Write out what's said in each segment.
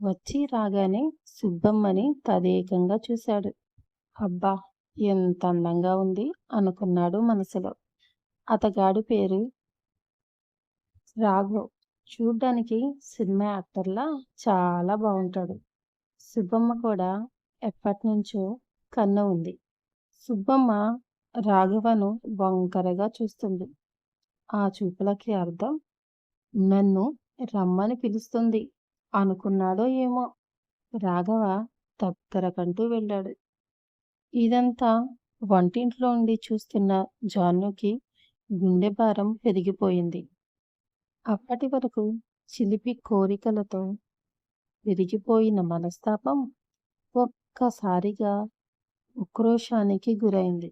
వచ్చి రాగానే సుబ్బమ్మని తదేకంగా చూశాడు. అబ్బా! ఎంత అందంగా ఉంది అనుకున్నాడు మనసులో. అతగాడి పేరు రాఘవ్. చూడ్డానికి సినిమా యాక్టర్‌లా చాలా బాగుంటాడు సుబ్బమ్మ కూడా ఎప్పట్నుంచో కన్ను ఉంది. సుబ్బమ్మ రాఘవను వంకరగా చూస్తుంది. ఆ చూపులకి అర్థం నన్ను రమ్మని పిలుస్తుంది అనుకున్నాడో ఏమో! రాఘవ దగ్గరకంటూ వెళ్ళాడు. ఇదంతా వంటింట్లో ఉండి చూస్తున్న జానుకి గుండె భారం పెరిగిపోయింది. అప్పటి వరకు చిలిపి కోరికలతో విరిగిపోయిన మనస్తాపం ఒక్కసారిగా ఉక్రోషానికి గురైంది.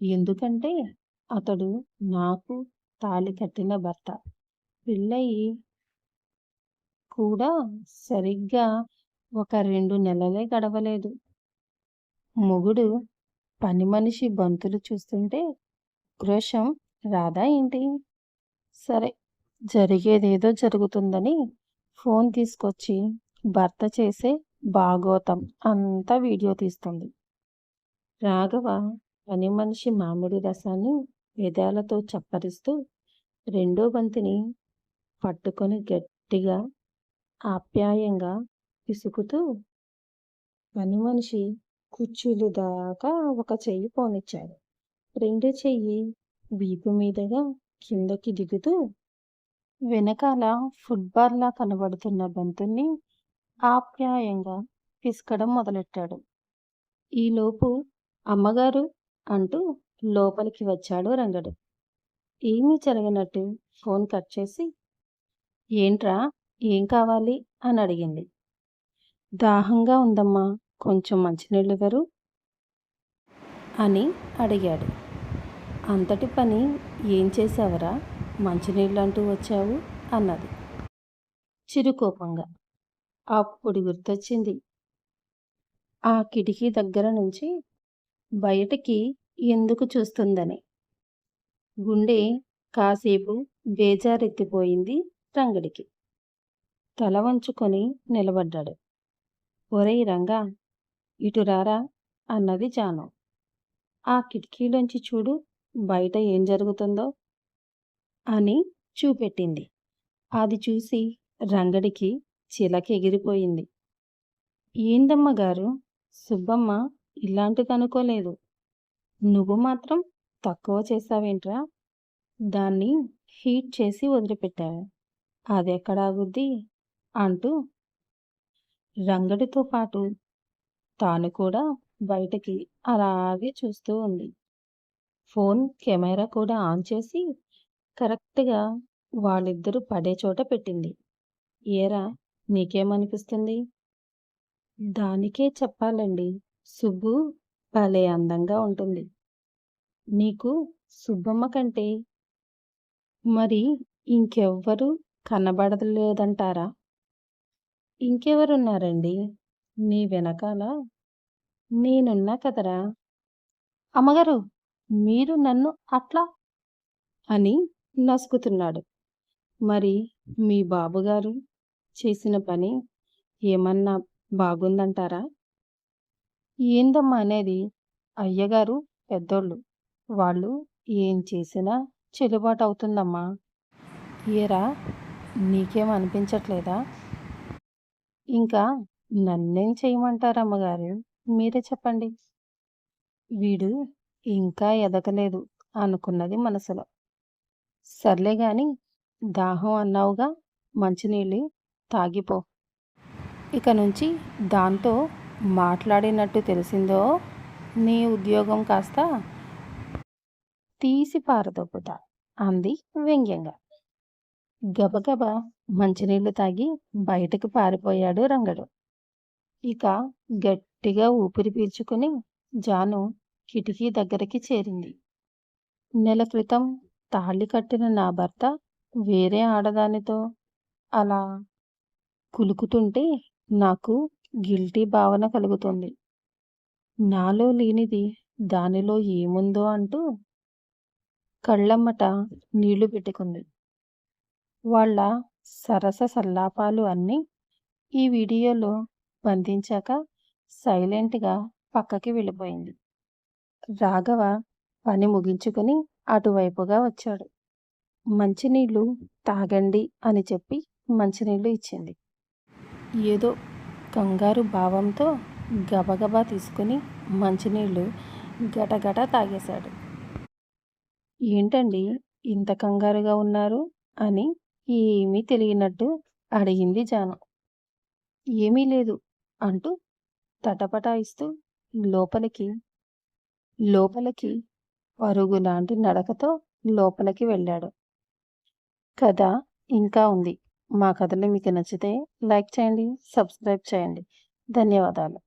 ఎందుకంటే అతడు నాకు తాళి కట్టిన భర్త. పెళ్ళయి కూడా సరిగ్గా ఒక రెండు నెలలే గడవలేదు. మొగుడు పనిమనిషి బంతులు చూస్తుంటే క్రోషం రాదా ఏంటి? సరే జరిగేదేదో జరుగుతుందని ఫోన్ తీసుకొచ్చి భర్త చేసే బాగోతం అంతా వీడియో తీస్తుంది. రాఘవ పని మనిషి మామిడి రసాన్ని పెదాలతో చప్పరిస్తూ రెండో బంతిని పట్టుకొని గట్టిగా ఆప్యాయంగా పిసుకుతూ పనిమనిషి కుర్చీలు దాకా ఒక చెయ్యి పోనిచ్చాడు. రెండో చెయ్యి వీపు మీదుగా కిందకి దిగుతూ వెనకాల ఫుట్బాల్లా కనబడుతున్న బంతుని ఆప్యాయంగా పిసకడం మొదలెట్టాడు. ఈలోపు అమ్మగారు అంటూ లోపలికి వచ్చాడు రంగడు. ఏమీ జరగనట్టు ఫోన్ కట్ చేసి ఏంట్రా ఏం కావాలి అని అడిగింది. దాహంగా ఉందమ్మా కొంచెం మంచినీళ్ళు గారు అని అడిగాడు. అంతటి పని ఏం చేసావురా మంచినీళ్ళు అంటూ వచ్చావు అన్నది చిరుకోపంగా. అప్పుడు గుర్తొచ్చింది. ఆ కిటికీ దగ్గర నుంచి బయటికి ఎందుకు చూస్తుందని. గుండె కాసేపు బేజారెత్తిపోయింది రంగడికి. తల వంచుకొని నిలబడ్డాడు. ఒరేయ్ రంగా! ఇటు రారా అన్నది జాను. ఆ కిటికీలోంచి చూడు బయట ఏం జరుగుతుందో అని చూపెట్టింది. అది చూసి రంగడికి చిలకెగిరిపోయింది. ఏందమ్మగారు సుబ్బమ్మ ఇలాంటిదనుకోలేదు. నువ్వు మాత్రం తక్కువ చేసావేంట్రా దాన్ని హీట్ చేసి వదిలిపెట్టావు. అదెక్కడాగుద్ది అంటూ రంగడితో పాటు తాను కూడా బయటకి అలాగే చూస్తూ ఉంది. ఫోన్ కెమెరా కూడా ఆన్ చేసి కరెక్ట్‌గా వాళ్ళిద్దరూ పడే చోట పెట్టింది. ఏరా నీకేమనిపిస్తుంది? దానికే చెప్పాలండి సుబ్బు భలే అందంగా ఉంటుంది. నీకు సుబ్బమ్మ కంటే మరి ఇంకెవ్వరూ కనబడలేదంటారా? ఇంకెవరున్నారండి నీ వెనకాల? నేనున్నా కదరా! అమ్మగారు మీరు నన్ను అట్లా అని నసుకుతున్నాడు. మరి మీ బాబుగారు చేసిన పని ఏమన్నా బాగుందంటారా? ఏందమ్మా అనేది అయ్యగారు పెద్దోళ్ళు. వాళ్ళు ఏం చేసినా చెల్లుబాటవుతుందమ్మా. ఏరా నీకేం అనిపించట్లేదా? ఇంకా నన్నేం చెయ్యమంటారమ్మగారు మీరే చెప్పండి. వీడు ఇంకా ఎదగలేదు అనుకున్నది మనసులో. సర్లే గాని దాహం అన్నావుగా మంచినీళ్ళు తాగిపో. ఇక నుంచి దాంతో మాట్లాడినట్టు తెలిసిందో నీ ఉద్యోగం కాస్త తీసి పారదొబ్బుతా అంది వ్యంగ్యంగా. గబగబా మంచినీళ్ళు తాగి బయటకు పారిపోయాడు రంగడు. ఇక గట్టిగా ఊపిరి పీల్చుకుని జాను కిటికీ దగ్గరికి చేరింది. నెల క్రితం తాళి కట్టిన నా భర్త వేరే ఆడదానితో అలా కులుకుతుంటే నాకు గిల్టీ భావన కలుగుతుంది. నాలో లేనిది దానిలో ఏముందో అంటూ కళ్ళమ్మట నీళ్ళు పెట్టుకుంది. వాళ్ళ సరస సల్లాపాలు అన్నీ ఈ వీడియోలో బంధించాక సైలెంట్గా పక్కకి వెళ్ళిపోయింది. రాఘవ పని ముగించుకొని అటువైపుగా వచ్చాడు. మంచినీళ్ళు తాగండి అని చెప్పి మంచినీళ్ళు ఇచ్చింది. ఏదో కంగారు భావంతో గబగబా తీసుకుని మంచినీళ్ళు గటగట తాగేశాడు. ఏంటండి ఇంత కంగారుగా ఉన్నారు? అని ఏమీ తెలియనట్టు అడిగింది జాను. ఏమీ లేదు అంటూ తటపటాయిస్తూ లోపలికి లోపలికి పరుగు లాంటి నడకతో లోపలికి వెళ్ళాడు. కథ ఇంకా ఉంది. మా కథలు మీకు నచ్చితే లైక్ చేయండి సబ్స్క్రైబ్ చేయండి. ధన్యవాదాలు.